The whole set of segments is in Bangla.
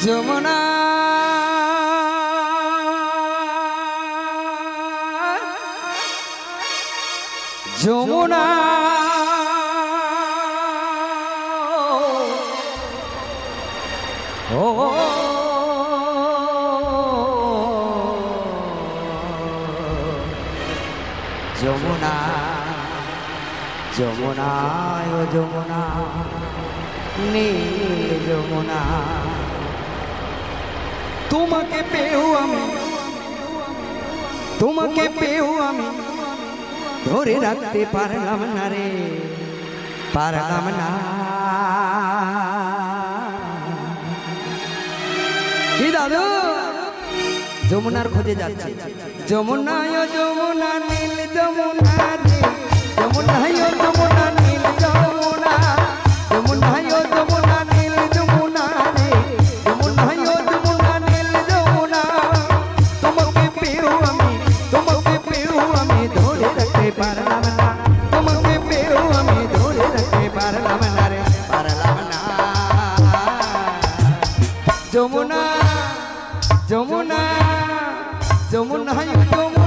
যমুনা। যমুনা। ও। যমুনা। যমুনা ও যমুনা। তোমাকে পেও আমি, তোমাকে পেও আমি ধরে রাখতে পারলাম না রে, পারলাম না। কি দাদু? যমুনার খোঁজে যাচ্ছে। যমুনা যমুনা নীল যমুনা যমুনা যমুনা পারলাম না। তোমাকে পেও আমি ধরে রাখতে পারলাম না রে পারলাম না। যমুনা যমুনা যমুনা যমুনা।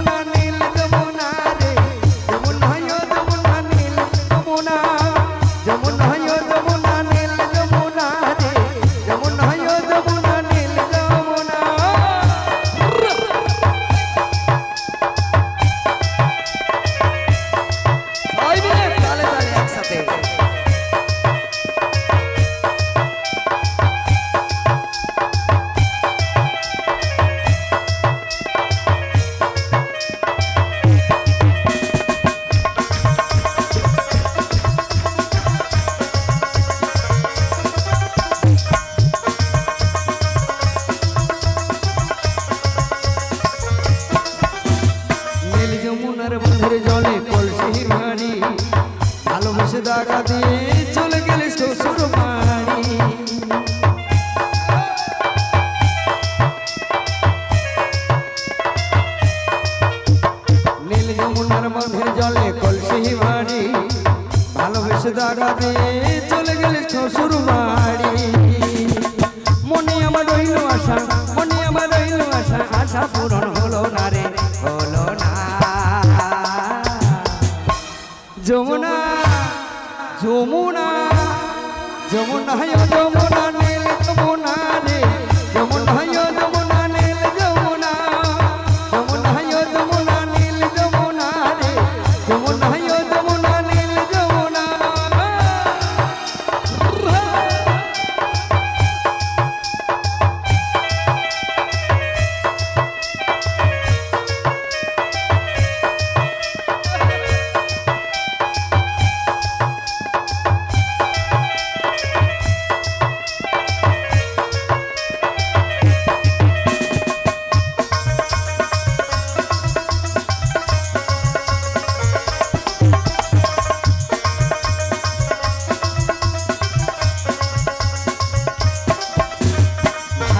যমুনার বন্ধের জলে কলসি ভারী ভালোবেসে দাগা দিয়ে চলে গেলে শ্বশুর বাড়ি নীল যমুনার বন্ধের জলে কলসি ভারী ভালোবেসে দাগা দিয়ে চলে গেলে শ্বশুর বাড়ি মনে আমার রইল আশা, মনে আমার রইল আশা আশা পূরণ যমুনা হয় যমুনা নীল যমুনা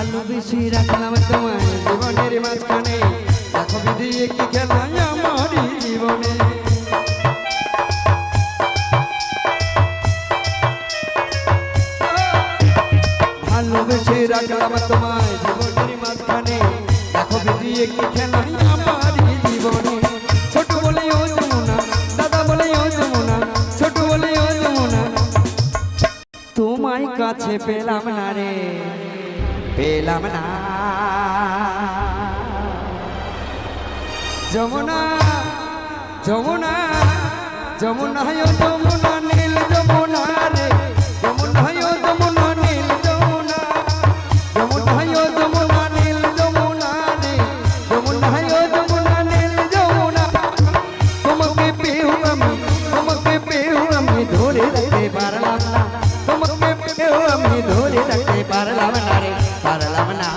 ভালোবেসে রাখলাম তোমায় জীবনের মাঝখানে। দেখো বিধি কি খেলা আমার জীবনে। ভালোবেসে রাখলাম তোমায় জীবনের মাঝখানে। দেখো বিধি কি খেলা আমার জীবনে। ছোট বলে ও যমুনা, দাদা বলে ও যমুনা, ছোট বলে ও যমুনা। তোমায় কাছে পেলাম না রে। পেলাম না। যমুনা যমুনা যমুনা যমুনা নীল যমুনা। তোমাকে পেও আমি ধরে রাখতে পারলাম না রে পারলাম না